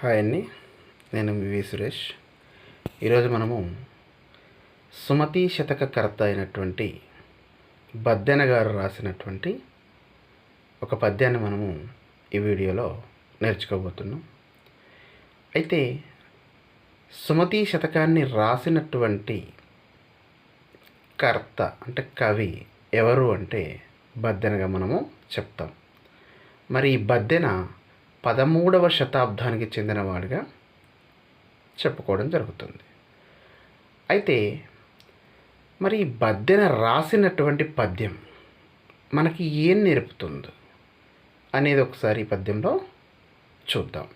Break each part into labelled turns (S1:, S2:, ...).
S1: Hi అండి నేను వివి సురేష్. ఈరోజు మనము సుమతి శతకకర్త అయినటువంటి బద్దెన గారు రాసినటువంటి ఒక పద్యాన్ని మనము ఈ వీడియోలో నేర్చుకోబోతున్నాం. అయితే సుమతి శతకాన్ని రాసినటువంటి కర్త అంటే కవి ఎవరు అంటే బద్దెనగా మనము చెప్తాం. మరి ఈ బద్దెన పదమూడవ శతాబ్దానికి చెందినవాడిగా చెప్పుకోవడం జరుగుతుంది. అయితే మరి ఈ బద్దెన రాసినటువంటి పద్యం మనకి ఏం నేర్పుతుంది అనేది ఒకసారి ఈ పద్యంలో చూద్దాం.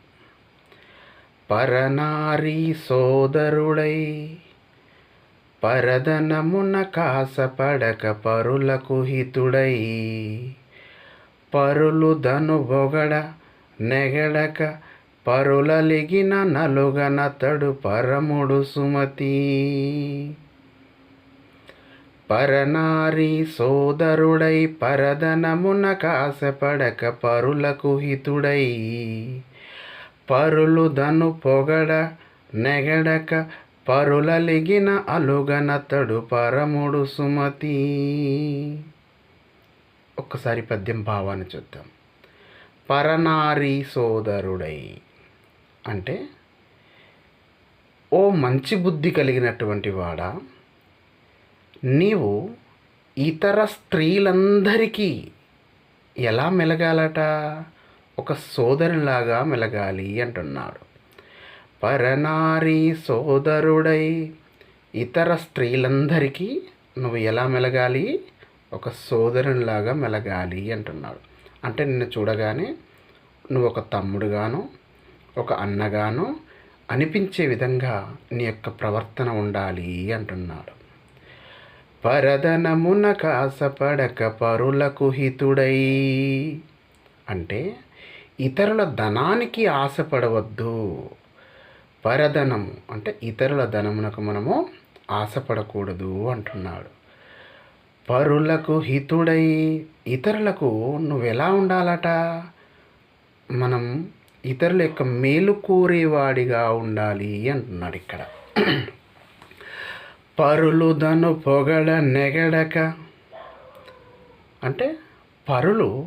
S1: పరనారీ సోదరుడై పరదనమున కాసపడక పరులకు హితుడై పరులు ధను బొగడ నెగడక పరులలిగిన నలుగనతడు పరముడు సుమతి. పరనారి సోదరుడై పరదనమున కాసపడక పరులకు హితుడై. పరులుదను పొగడ నెగడక పరులలిగిన అలుగనతడు పరముడు సుమతి. ఒక్కసారి పద్యం భావాన్ని చూద్దాం. పరనారీ సోదరుడై. అంటే ఓ మంచి బుద్ధి కలిగినటువంటి వాడా? నీవు ఇతర స్త్రీలందరికీ ఎలా మెలగాలట? ఒక సోదరులాగా మెలగాలి అంటున్నాడు. పరనారీ సోదరుడై ఇతర స్త్రీలందరికీ నువ్వు ఎలా మెలగాలి? ఒక సోదరునిలాగా మెలగాలి అంటున్నాడు. అంటే నిన్ను చూడగానే నువ్వు ఒక తమ్ముడుగాను ఒక అన్నగాను అనిపించే విధంగా నీ యొక్క ప్రవర్తన ఉండాలి అంటున్నాడు. పరదనమున కాసపడక పరులకు హితుడై అంటే ఇతరుల ధనానికి ఆశపడవద్దు. పరధనము అంటే ఇతరుల ధనమునకు మనము ఆశపడకూడదు అంటున్నాడు. పరులకు హితుడై ఇతరులకు నువ్వు ఎలా ఉండాలట? మనం ఇతరుల యొక్క మేలు కోరేవాడిగా ఉండాలి అంటున్నాడు ఇక్కడ. పరులు దను పొగడ నెగడక. అంటే పరులు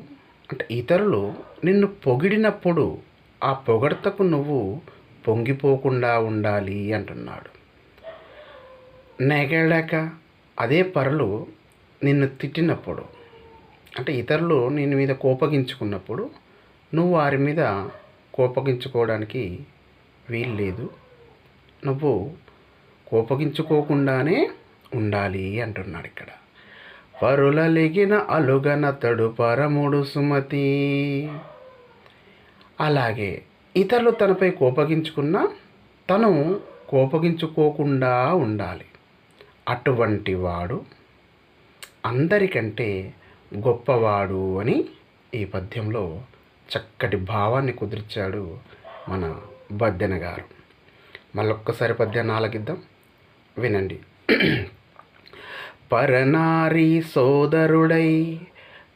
S1: అంటే ఇతరులు నిన్ను పొగిడినప్పుడు ఆ పొగడతకు నువ్వు పొంగిపోకుండా ఉండాలి అంటున్నాడు. నెగడక అదే పరులు నిన్ను తిట్టినప్పుడు అంటే ఇతరులు నేను మీద కోపగించుకున్నప్పుడు నువ్వు వారి మీద కోపగించుకోవడానికి వీలు లేదు. నువ్వు కోపగించుకోకుండానే ఉండాలి అంటున్నాడు ఇక్కడ. పరులలిగిన అలుగనతడు పరముడు సుమతి. అలాగే ఇతరులు తనపై కోపగించుకున్నా తను కోపగించుకోకుండా ఉండాలి. అటువంటి వాడు అందరికంటే గొప్పవాడు అని ఈ పద్యంలో చక్కటి భావాన్ని కుదిర్చాడు మన బద్దెన గారు. మళ్ళొక్కసారి పద్యాన్ని ఆలకిద్దాం. వినండి. పరనారీ సోదరుడై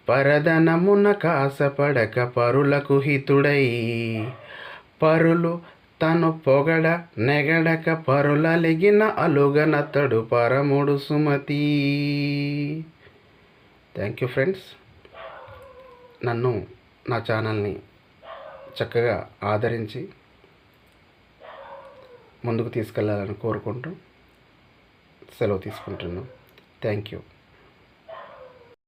S1: పరదనమున కాసపడక పరులకు హితుడై పరులు తను పొగడ నెగడక పరులలిగిన అలుగనతడు పరముడు సుమతి. థ్యాంక్ యూ ఫ్రెండ్స్ నన్ను నా ఛానల్ని చక్కగా ఆదరించి ముందుకు తీసుకెళ్ళాలని కోరుకుంటూ సెలవు తీసుకుంటున్నాను. Thank you